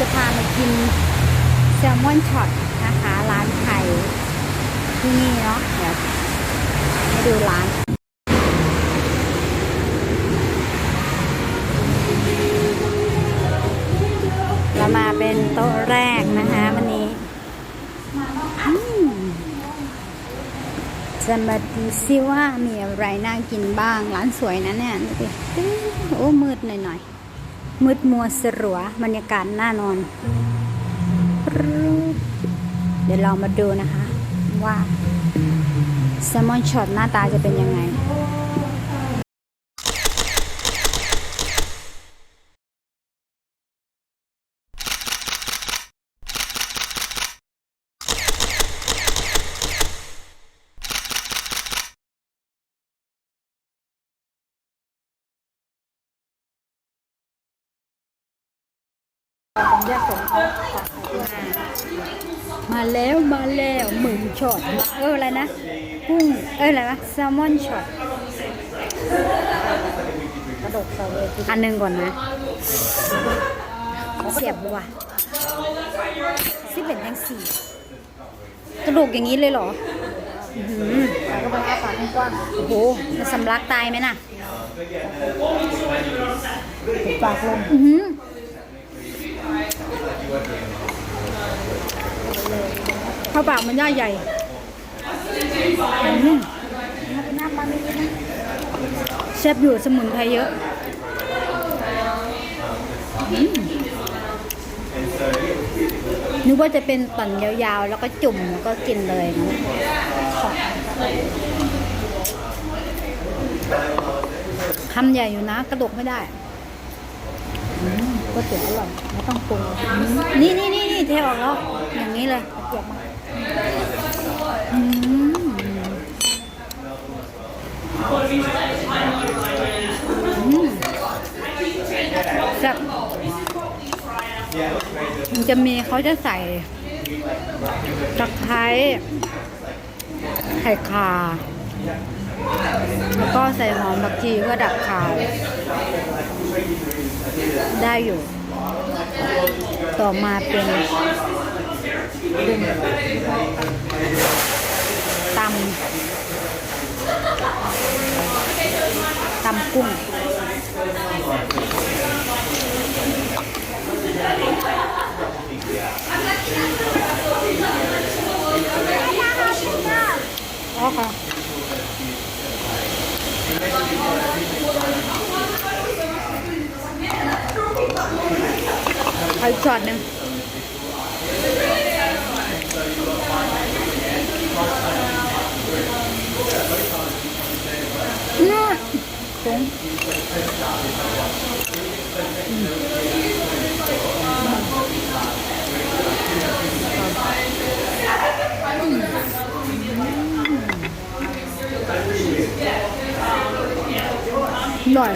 จะพามากินแซลมอนช็อตนะคะร้านไทยที่นี่เนาะเดี๋ยวให้ดูร้านเรามาเป็นโต๊ะแรกนะคะวันนี้อืมจะมาดูซิว่ามีอะไรน่ากินบ้าง ร้านสวยนะเนี่ยโอ้มืดหน่อยๆ มืดมัวสรัวบรรยากาศน่านอน เดี๋ยวเรามาดูนะคะ ว่าแซลมอนช็อตหน้าตาจะเป็นยังไง มาแล้วมาแล้วหมึงช็อตเอออะไรนะกุ้งเอออะไรวะแซลมอนช็อตกระดกเซเวอันหนึ่งก่อนนะ เสียบว่ะสิเป็นยังสี่กระดูกอย่างนี้เลยเหรออือหือก็ไปอาปากกว้างโอ้โหสำลักตายไหมน่ะปิดปากลง อือหือ ข้าวปากมันย่าใหญ่อื้อหือน้ำมันไม่นะแซ่บอยู่สมุนไพรเยอะนึกว่าจะเป็นตอนยาวๆ แล้วก็จุ่มแล้วก็กินเลยนะคำใหญ่อยู่นะ กระดกไม่ได้ก๋วยเตี๋ยวอร่อยไม่ต้องปรุงนี่นี่นี่นี่เทออกแล้ว อย่างนี้เลยเกียบมา อืมแซ่บมันจะมีเขาจะใส่ตะไคร้ไข่คาแล้วก็ใส่หอมบักชีเพื่อดับคาวได้อยู่ ต่อมาเป็น ตำตำกุ้งอ๋อค่ะเอาอีกช็อตหนึ่งน่า ตรงหน่อย